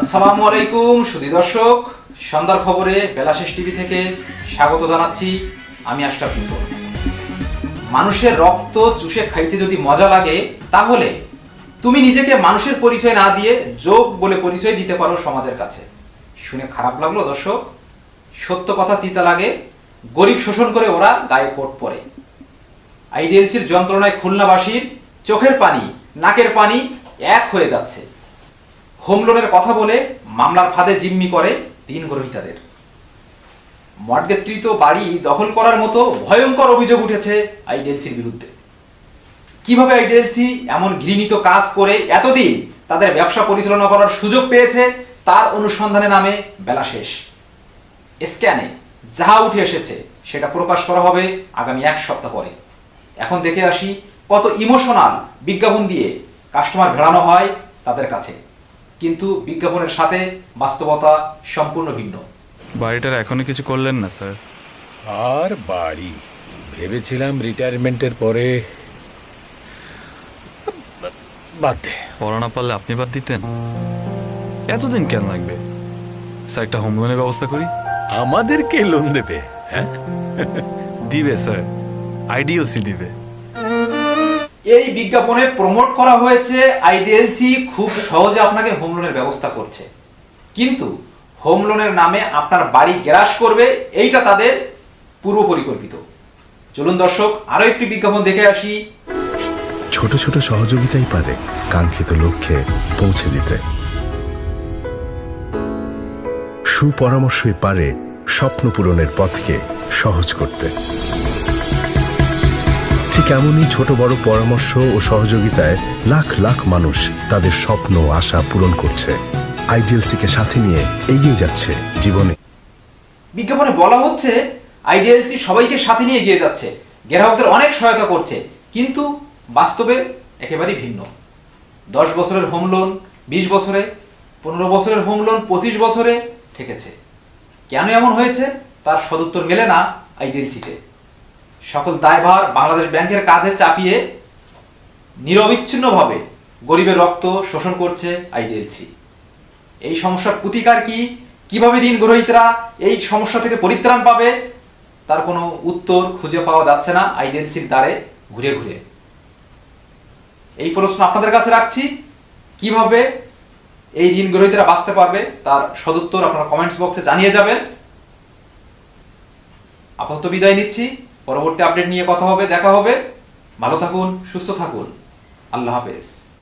আসসালামু আলাইকুম, সুধী দর্শক। সন্ধ্যার খবরে বেলাশেষ টিভি থেকে স্বাগত জানাচ্ছি আমি আশরাফ মিন্টু মানুষের রক্ত চুষে খাইতে যদি মজা লাগে, তাহলে তুমি নিজেকে মানুষের পরিচয় না দিয়ে যোগ বলে পরিচয় দিতে পারো সমাজের কাছে। শুনে খারাপ লাগল দর্শক? সত্য কথা তিতা লাগে, গরিব শোষণ করে ওরা গায়ে কোট পরে। আইডিএলসির যন্ত্রণায় খুলনাবাসীর চোখের পানি, নাকের পানি এক হয়ে যাচ্ছে। হোম লোনের কথা বলে মামলার ফাঁদে জিম্মি করে ঋণ গ্রহীতাদের। মর্গেজকৃত বাড়ি দখল করার মতো ভয়ঙ্কর অভিযোগ উঠেছে আইডিএলসির বিরুদ্ধে। কীভাবে আইডিএলসি এমন ঘৃণিত কাজ করে এতদিন তাদের ব্যবসা পরিচালনা করার সুযোগ পেয়েছে তার অনুসন্ধানে নামে বেলা শেষ। স্ক্যানে যাহা উঠে এসেছে সেটা প্রকাশ করা হবে আগামী এক সপ্তাহ পরে। এখন দেখে আসি কত ইমোশনাল বিজ্ঞাপন দিয়ে কাস্টমার ভেড়ানো হয় তাদের কাছে। কিন্তু বিজ্ঞাপনের সাথে বাস্তবতা সম্পূর্ণ ভিন্ন। বাড়িটার এখনও কিছু করলেন না স্যার। আর বাড়ি। ভেবেছিলাম রিটায়ারমেন্টের পরে বাদ দে। পড়া না পারলে আপনি বাদ দিতেন। এতদিন কেন লাগবে? স্যার একটা হোম লোনের ব্যবস্থা করি। আমাদেরকে লোন দেবে হ্যাঁ? দিবে স্যার। আইডিএলসি দিবে। এই বিজ্ঞাপনে প্রমোট করা হয়েছে আইডিএলসি খুব সহজে আপনাকে হোম লোনের ব্যবস্থা করছে। কিন্তু হোম লোনের নামে আপনার বাড়ি গ্রাস করবে, এইটা তাদের পূর্ব পরিকল্পিত চলুন দর্শক, আরও একটি বিজ্ঞাপন দেখে আসি। ছোট ছোট সহযোগিতাই পারে কাঙ্ক্ষিত লক্ষ্যে পৌঁছে দিতে। সুপরামর্শই পারে স্বপ্ন পূরণের পথকে সহজ করতে। ঠিক এমনই ছোট বড় পরামর্শ ও সহযোগিতায় লাখ লাখ মানুষ তাদের স্বপ্ন আশা পূরণ করছে। আইডিএলসিকে সাথে নিয়ে এগিয়ে যাচ্ছে জীবনে। বিজ্ঞাপনে বলা হচ্ছে আইডিএলসি সবাইকে সাথে নিয়ে এগিয়ে যাচ্ছে। গ্রাহকদের অনেক সহায়তা করছে, কিন্তু বাস্তবে একেবারেই ভিন্ন। দশ বছরের হোম লোন, বিশ বছরে, পনেরো বছরের হোম লোন, পঁচিশ বছরে ঠেকেছে। কেন এমন হয়েছে, তার সদুত্তর মেলে না আইডিএলসিতে সকল দায়ভার বাংলাদেশ ব্যাংকের কাঁধে চাপিয়ে নিরবিচ্ছিন্নভাবে গরিবের রক্ত শোষণ করছে আইডিএলসি। এই সমস্যার প্রতিকার কি? কীভাবে ঋণ গ্রহীতরা এই সমস্যা থেকে পরিত্রাণ পাবে? তার কোনো উত্তর খুঁজে পাওয়া যাচ্ছে না আইডিএলসির দ্বারে ঘুরে ঘুরে। এই প্রশ্ন আপনাদের কাছে রাখছি। কীভাবে এই ঋণ গ্রহীতরা বাঁচতে পারবে? তার সদুত্তর আপনারা কমেন্টস বক্সে জানিয়ে যাবেন। আপাতত বিদায় নিচ্ছি। পরবর্তী আপডেট নিয়ে কথা হবে দেখা হবে। ভালো থাকুন সুস্থ থাকুন। আল্লাহ হাফেজ।